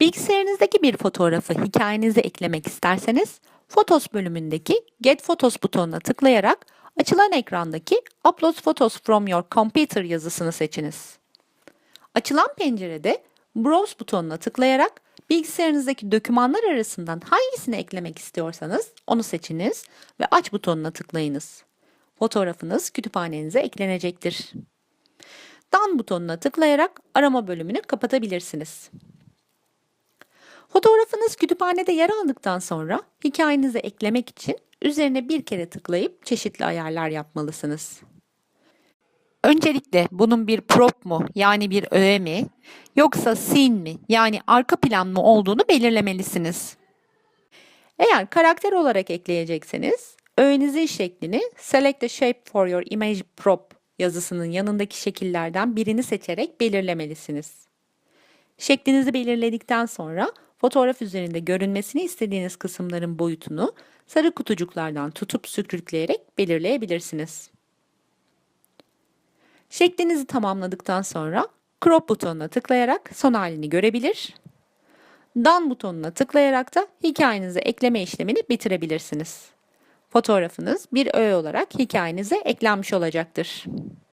Bilgisayarınızdaki bir fotoğrafı hikayenize eklemek isterseniz, Photos bölümündeki Get Photos butonuna tıklayarak açılan ekrandaki Upload Photos from your computer yazısını seçiniz. Açılan pencerede Browse butonuna tıklayarak bilgisayarınızdaki dokümanlar arasından hangisini eklemek istiyorsanız onu seçiniz ve Aç butonuna tıklayınız. Fotoğrafınız kütüphanenize eklenecektir. Done butonuna tıklayarak arama bölümünü kapatabilirsiniz. Fotoğrafınız kütüphanede yer aldıktan sonra hikayenize eklemek için üzerine bir kere tıklayıp çeşitli ayarlar yapmalısınız. Öncelikle bunun bir prop mu yani bir öğe mi yoksa scene mi yani arka plan mı olduğunu belirlemelisiniz. Eğer karakter olarak ekleyecekseniz öğenizin şeklini Select the shape for your image prop yazısının yanındaki şekillerden birini seçerek belirlemelisiniz. Şeklinizi belirledikten sonra fotoğraf üzerinde görünmesini istediğiniz kısımların boyutunu sarı kutucuklardan tutup sürükleyerek belirleyebilirsiniz. Şeklinizi tamamladıktan sonra Crop butonuna tıklayarak son halini görebilir. Done butonuna tıklayarak da hikayenize ekleme işlemini bitirebilirsiniz. Fotoğrafınız bir öğe olarak hikayenize eklenmiş olacaktır.